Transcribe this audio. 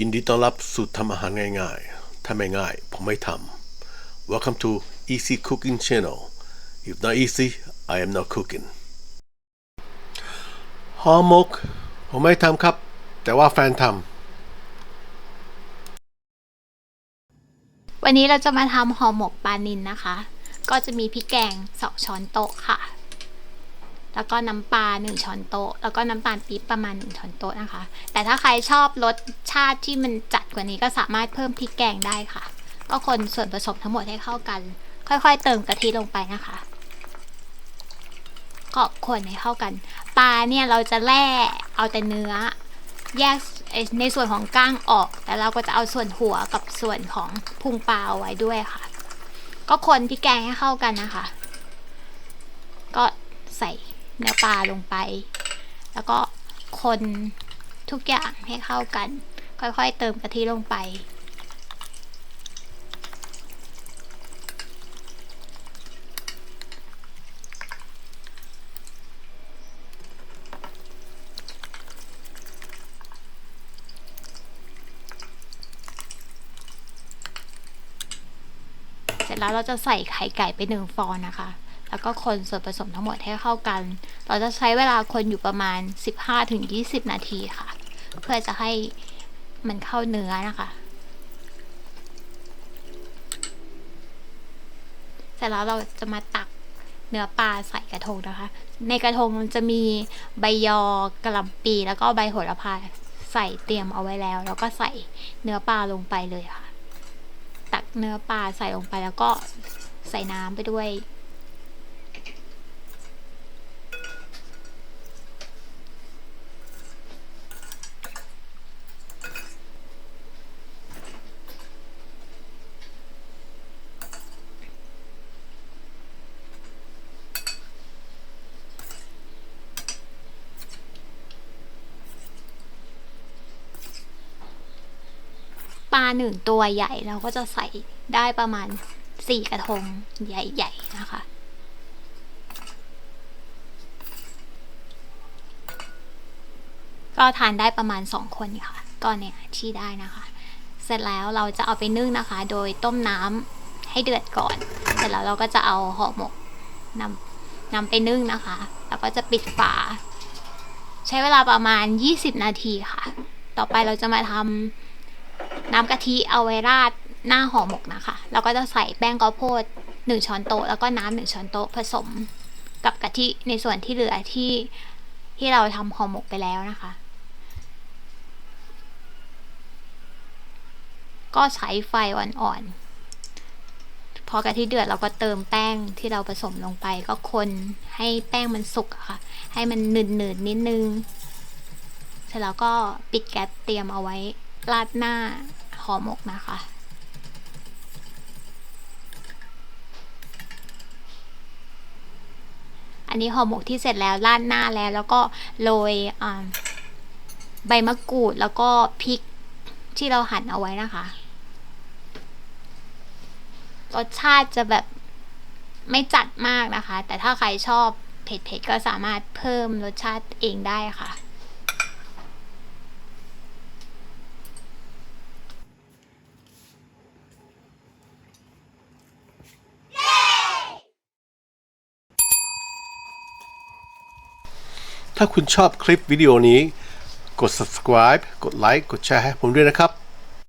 ยินดีต้อนรับสู่ทำอาหารง่ายๆ ถ้าไม่ง่ายผมไม่ทำ Welcome to Easy Cooking Channel If not easy I am not cooking ห่อหมก ผมไม่ทำครับ แต่ว่าแฟนทำ วันนี้เราจะมาทำห่อหมกปลานินนะคะ ก็จะมีพริกแกงสองช้อนโต๊ะค่ะ แล้วก็น้ำปลาหนึ่งช้อนโต๊ะ แล้วก็น้ำตาลปี๊บประมาณหนึ่งช้อนโต๊ะนะคะ แต่ถ้าใครชอบรสชาติที่มันจัดกว่านี้ก็สามารถเพิ่มพริกแกงได้ค่ะ ก็คนส่วนผสมทั้งหมดให้เข้ากัน ค่อยๆ เติมกะทิลงไปนะคะก็คนให้เข้ากัน ปลาเนี่ยเราจะแล่เอาแต่เนื้อ แยกในส่วนของก้างออก แต่เราก็จะเอาส่วนหัวกับส่วนของพุงปลาเอาไว้ด้วยค่ะ ก็คนพริกแกงให้เข้ากันนะคะ ก็ใส่ เนื้อปลาลงไป แล้วก็คนทุกอย่างให้เข้ากัน ค่อยๆเติมกะทิลงไปเสร็จแล้วเราจะใส่ไข่ไก่ไปหนึ่งฟองนะคะ แล้วก็คนส่วนผสมทั้งหมดให้เข้ากัน เราจะใช้เวลาคนอยู่ประมาณ 15-20 นาทีค่ะ เพื่อจะให้มันเข้าเนื้อนะคะเสร็จแล้วเราจะมาตักเนื้อปลาใส่กระทงนะคะ ในกระทงจะมีใบยอกระลำปี แล้วก็ใบโหระพาใส่เตรียมเอาไว้แล้ว แล้วก็ใส่เนื้อปลาลงไปเลยค่ะ ตักเนื้อปลาใส่ลงไปแล้วก็ใส่น้ำไปด้วย ปลาหนึ่งตัวใหญ่เราก็จะใส่ได้ประมาณสี่กระทงใหญ่ ๆ นะคะ ก็ทานได้ประมาณสองคนค่ะก็เนี่ยที่ได้นะคะ เสร็จแล้วเราจะเอาไปนึ่งนะคะ โดยต้มน้ำให้เดือดก่อน เสร็จแล้วเราก็จะเอาห่อหมกนำนำไปนึ่งนะคะ แล้วก็จะปิดฝา ใช้เวลาประมาณ 20 นาทีค่ะ ต่อไปเราจะมาทำ น้ำกะทิเอาไว้ราดหน้าห่อหมกนะคะแล้วก็จะใส่แป้งข้าวโพดหนึ่งช้อนโต๊ะแล้วก็น้ำหนึ่งช้อนโต๊ะผสมกับกะทิในส่วนที่เหลือที่ที่เราทำห่อหมกไปแล้วนะคะ ก็ใช้ไฟอ่อนๆ พอกะทิเดือดเราก็เติมแป้งที่เราผสมลงไป ก็คนให้แป้งมันสุกอะค่ะ ให้มันหนืดๆนิดนึง เสร็จแล้วก็ปิดแก๊สเตรียมเอาไว้ ราดหน้าห่อหมกนะคะ อันนี้ห่อหมกที่เสร็จแล้วราดหน้าแล้ว แล้วก็โรยใบมะกรูดแล้วก็พริกที่เราหั่นเอาไว้นะคะ รสชาติจะแบบไม่จัดมากนะคะ แต่ถ้าใครชอบเผ็ดๆก็สามารถเพิ่มรสชาติเองได้ค่ะ ถ้าคุณชอบคลิปวิดีโอนี้ กด subscribe กดไลค์กดแชร์ให้ผมด้วยนะครับ